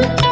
you.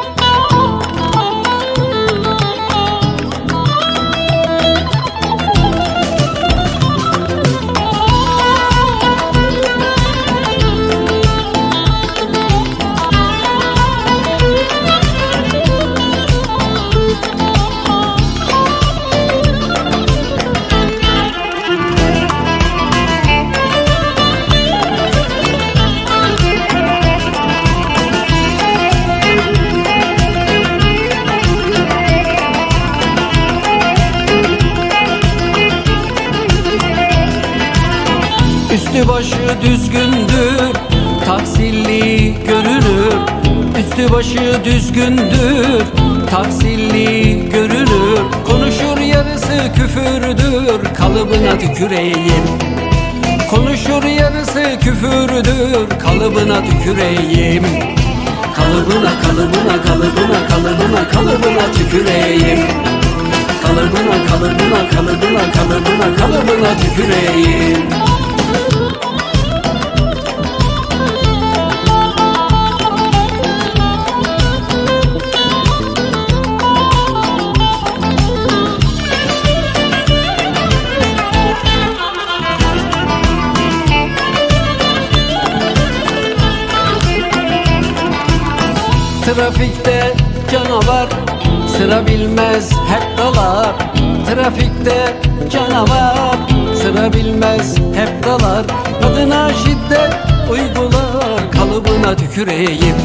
Üstü başı düzgündür Tahsilli görülür Üstü başı düzgündür Tahsilli görülür Konuşur yarısı küfürdür Kalıbına tüküreyim. Konuşur yarısı küfürdür Kalıbına tüküreyim. Kalıbına kalıbına kalıbına kalıbına kalıbına tüküreyim. Kalıbına kalıbına kalıbına kalıbına kalıbına tüküreyim Trafikte canavar Sıra bilmez hep dalar. Trafikte canavar Sıra bilmez hep dalar. Kadına şiddet uygular Kalıbına tüküreyim.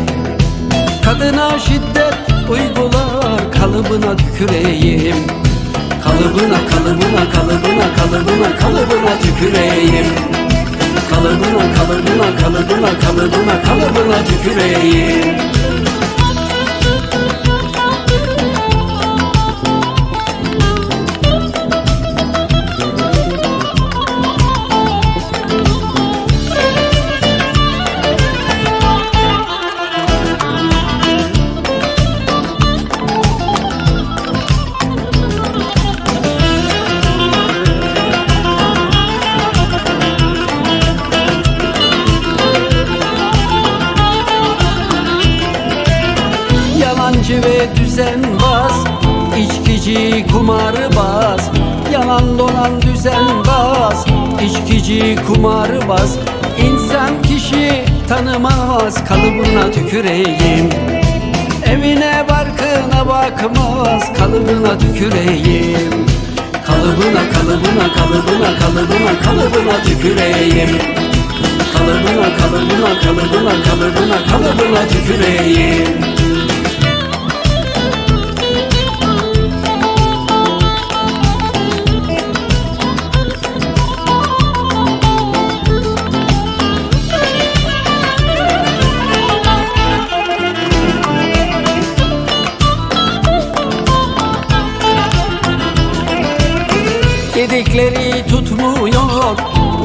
Kadına şiddet uygular Kalıbına tüküreyim. Kalıbına kalıbına kalıbına kalıbına kalıbına tüküreyim. Kalıbına kalıbına kalıbına kalıbına kalıbına tüküreyim ve düzenbaz içkici kumarı baz Yalan dolan düzenbaz içkici kumarı baz İnsan kişi tanımaz. Kalıbına tüküreyim. Evine barkına bakmaz. Kalıbına tüküreyim. Kalıbına kalıbına kalıbına kalıbına kalıbına tüküreyim. Kalıbına kalıbına Dedikleri tutmuyor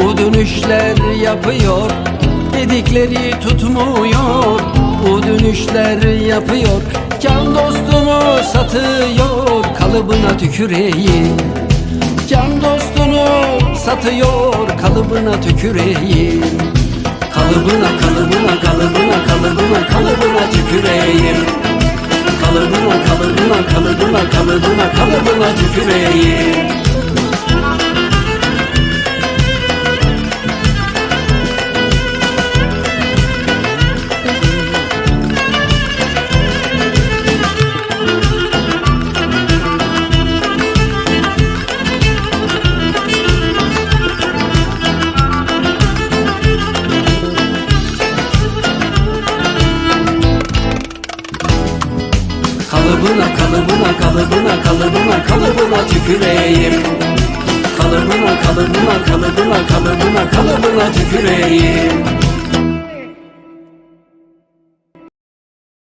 O dönüşler yapıyor. Dedikleri tutmuyor O dönüşler yapıyor. Can dostumu satıyor Kalıbına tüküreyim. Can dostunu satıyor Kalıbına tüküreyim. Kalıbına kalıbına kalıbına kalıbına kalıbına tüküreyim. Kalıbına kalıbına kalıbına kalıbına kalıbına tüküreyim Kalıbına kalıbına kalıbına kalıbına kalıbına tüküreyim. Kalıbına kalıbına kalıbına kalıbına kalıbına tüküreyim